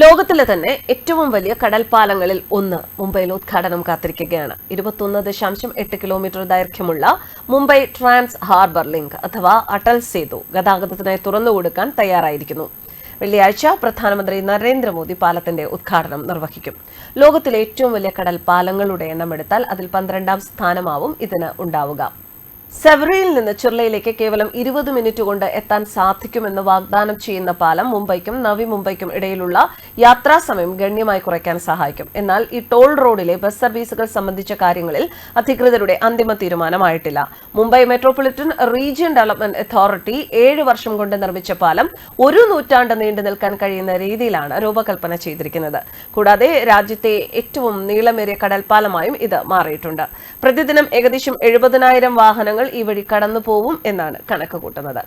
ലോകത്തിലെ തന്നെ ഏറ്റവും വലിയ കടൽപ്പാലങ്ങളിൽ ഒന്ന് മുംബൈയിൽ ഉദ്ഘാടനം കാത്തിരിക്കുകയാണ്. ഇരുപത്തൊന്ന് ദശാംശം എട്ട് കിലോമീറ്റർ ദൈർഘ്യമുള്ള മുംബൈ ട്രാൻസ് ഹാർബർ ലിങ്ക് അഥവാ അടൽ സേതു ഗതാഗതത്തിനായി തുറന്നുകൊടുക്കാൻ തയ്യാറായിരിക്കുന്നു. വെള്ളിയാഴ്ച പ്രധാനമന്ത്രി നരേന്ദ്രമോദി പാലത്തിന്റെ ഉദ്ഘാടനം നിർവഹിക്കും. ലോകത്തിലെ ഏറ്റവും വലിയ കടൽ പാലങ്ങളുടെ എണ്ണമെടുത്താൽ അതിൽ പന്ത്രണ്ടാം സ്ഥാനമാവും ഇതിന് ഉണ്ടാവുക. സെവറയിൽ നിന്ന് ചിർലയിലേക്ക് കേവലം ഇരുപത് മിനിറ്റ് കൊണ്ട് എത്താൻ സാധിക്കുമെന്ന് വാഗ്ദാനം ചെയ്യുന്ന പാലം മുംബൈക്കും നവി മുംബൈക്കും ഇടയിലുള്ള യാത്രാസമയം ഗണ്യമായി കുറയ്ക്കാൻ സഹായിക്കും. എന്നാൽ ഈ ടോൾ റോഡിലെ ബസ് സർവീസുകൾ സംബന്ധിച്ച കാര്യങ്ങളിൽ അധികൃതരുടെ അന്തിമ തീരുമാനമായിട്ടില്ല. Mumbai metropolitan region development authority ഏഴ് വർഷം കൊണ്ട് നിർമ്മിച്ച പാലം ഒരു നൂറ്റാണ്ട് നീണ്ടു നിൽക്കാൻ കഴിയുന്ന രീതിയിലാണ് രൂപകൽപ്പന ചെയ്തിരിക്കുന്നത്. കൂടാതെ രാജ്യത്തെ ഏറ്റവും നീളമേറിയ കടൽപ്പാലമായും ഇത് മാറിയിട്ടുണ്ട്. പ്രതിദിനം ഏകദേശം എഴുപതിനായിരം വാഹനങ്ങൾ ഈ വഴി കടന്നു പോകും എന്നാണ് കണക്ക് കൂട്ടുന്നത്.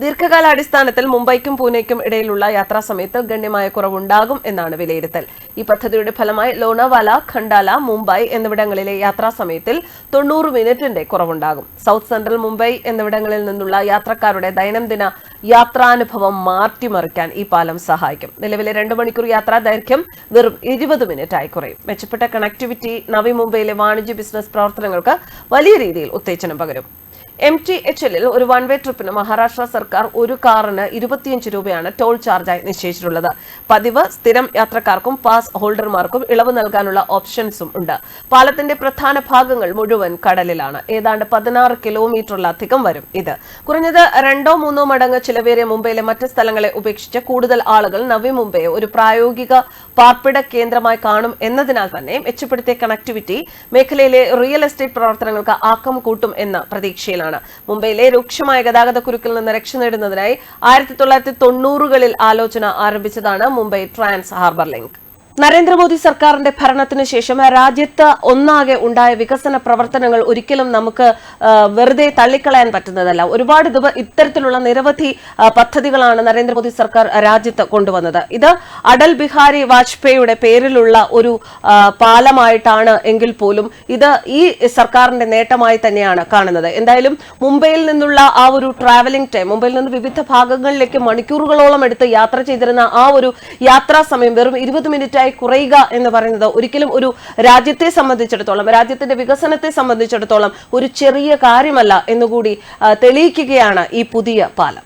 ദീർഘകാല അടിസ്ഥാനത്തിൽ മുംബൈക്കും പൂനെക്കും ഇടയിലുള്ള യാത്രാ സമയത്ത് ഗണ്യമായ കുറവുണ്ടാകും എന്നാണ് വിലയിരുത്തൽ. ഈ പദ്ധതിയുടെ ഫലമായി ലോണവാല ഖണ്ടാല മുംബൈ എന്നിവിടങ്ങളിലെ യാത്രാ സമയത്തിൽ തൊണ്ണൂറ് മിനിറ്റിന്റെ കുറവുണ്ടാകും. സൗത്ത് സെൻട്രൽ മുംബൈ എന്നിവിടങ്ങളിൽ നിന്നുള്ള യാത്രക്കാരുടെ ദൈനംദിന യാത്രാനുഭവം മാറ്റിമറിക്കാൻ ഈ പാലം സഹായിക്കും. നിലവിലെ രണ്ട് മണിക്കൂർ യാത്രാ ദൈർഘ്യം വെറും ഇരുപത് മിനിറ്റ് ആയി കുറയും. മെച്ചപ്പെട്ട കണക്ടിവിറ്റി നവി മുംബൈയിലെ വാണിജ്യ ബിസിനസ് പ്രവർത്തനങ്ങൾക്ക് വലിയ രീതിയിൽ ഉത്തേജനം പകരും. എം ടി എച്ച് എല്ലിൽ ഒരു വൺ വേ ട്രിപ്പിന് മഹാരാഷ്ട്ര സർക്കാർ ഒരു കാറിന് ഇരുപത്തിയഞ്ച് രൂപയാണ് ടോൾ ചാർജായി നിശ്ചയിച്ചിട്ടുള്ളത്. പതിവ് സ്ഥിരം യാത്രക്കാർക്കും പാസ് ഹോൾഡർമാർക്കും ഇളവ് നൽകാനുള്ള ഓപ്ഷൻസും ഉണ്ട്. പാലത്തിന്റെ പ്രധാന ഭാഗങ്ങൾ മുഴുവൻ കടലിലാണ്. ഏതാണ്ട് പതിനാറ് കിലോമീറ്ററിലധികം വരും ഇത്. കുറഞ്ഞത് രണ്ടോ മൂന്നോ മടങ്ങ് ചിലവേറിയ മുംബൈയിലെ മറ്റ് സ്ഥലങ്ങളെ ഉപേക്ഷിച്ച് കൂടുതൽ ആളുകൾ നവി മുംബൈയെ ഒരു പ്രായോഗിക പാർപ്പിട കേന്ദ്രമായി കാണും എന്നതിനാൽ തന്നെ മെച്ചപ്പെടുത്തിയ കണക്ടിവിറ്റി മേഖലയിലെ റിയൽ എസ്റ്റേറ്റ് പ്രവർത്തനങ്ങൾക്ക് ആക്കം കൂട്ടും എന്ന പ്രതീക്ഷയിലാണ്. മുംബൈയിലെ രൂക്ഷമായ ഗതാഗത കുരുക്കിൽ നിന്ന് രക്ഷ നേടുന്നതിനായി ആയിരത്തി തൊള്ളായിരത്തി തൊണ്ണൂറുകളിൽ ആലോചന ആരംഭിച്ചതാണ് Mumbai trans harbour link. Narendra Modi സർക്കാരിന്റെ ഭരണത്തിന് ശേഷം രാജ്യത്ത് ഒന്നാകെ ഉണ്ടായ വികസന പ്രവർത്തനങ്ങൾ ഒരിക്കലും നമുക്ക് വെറുതെ തള്ളിക്കളയാൻ പറ്റുന്നതല്ല. ഒരുപാട് ഇത്തരത്തിലുള്ള നിരവധി പദ്ധതികളാണ് നരേന്ദ്രമോദി സർക്കാർ രാജ്യത്ത് കൊണ്ടുവന്നത്. ഇത് അടൽ ബിഹാരി വാജ്പേയിയുടെ പേരിലുള്ള ഒരു പാലമായിട്ടാണ് എങ്കിൽ പോലും ഇത് ഈ സർക്കാരിന്റെ നേട്ടമായി തന്നെയാണ് കാണുന്നത്. എന്തായാലും മുംബൈയിൽ നിന്നുള്ള ആ ഒരു ട്രാവലിംഗ് ടൈം മുംബൈയിൽ നിന്ന് വിവിധ ഭാഗങ്ങളിലേക്ക് മണിക്കൂറുകളോളം എടുത്ത് യാത്ര ചെയ്തിരുന്ന ആ ഒരു യാത്രാ സമയം വെറും ഇരുപത് മിനിറ്റായി കുറയുക എന്ന് പറയുന്നത് ഒരിക്കലും ഒരു രാജ്യത്തെ സംബന്ധിച്ചിടത്തോളം രാജ്യത്തിന്റെ വികസനത്തെ സംബന്ധിച്ചിടത്തോളം ഒരു ചെറിയ കാര്യമല്ല എന്നുകൂടി തെളിയിക്കുകയാണ് ഈ പുതിയ പാലം.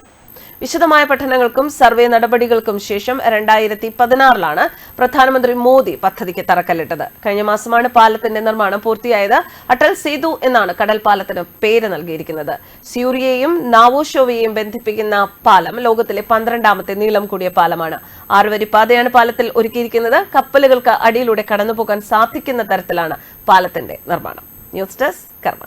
വിശദമായ പഠനങ്ങൾക്കും സർവേ നടപടികൾക്കും ശേഷം രണ്ടായിരത്തി പതിനാറിലാണ് പ്രധാനമന്ത്രി മോദി പദ്ധതിക്ക് തറക്കല്ലിട്ടത്. കഴിഞ്ഞ മാസമാണ് പാലത്തിന്റെ നിർമ്മാണം പൂർത്തിയായത്. അടൽ സേതു എന്നാണ് കടൽ പാലത്തിന് പേര് നൽകിയിരിക്കുന്നത്. സ്യൂരിയെയും നാവോഷോവയെയും ബന്ധിപ്പിക്കുന്ന പാലം ലോകത്തിലെ പന്ത്രണ്ടാമത്തെ നീളം കൂടിയ പാലമാണ്. ആറുവരി പാതയാണ് പാലത്തിൽ ഒരുക്കിയിരിക്കുന്നത്. കപ്പലുകൾക്ക് അടിയിലൂടെ കടന്നുപോകാൻ സാധിക്കുന്ന തരത്തിലാണ് പാലത്തിന്റെ നിർമ്മാണം. ന്യൂസ് ഡെസ്ക് കർമ്മ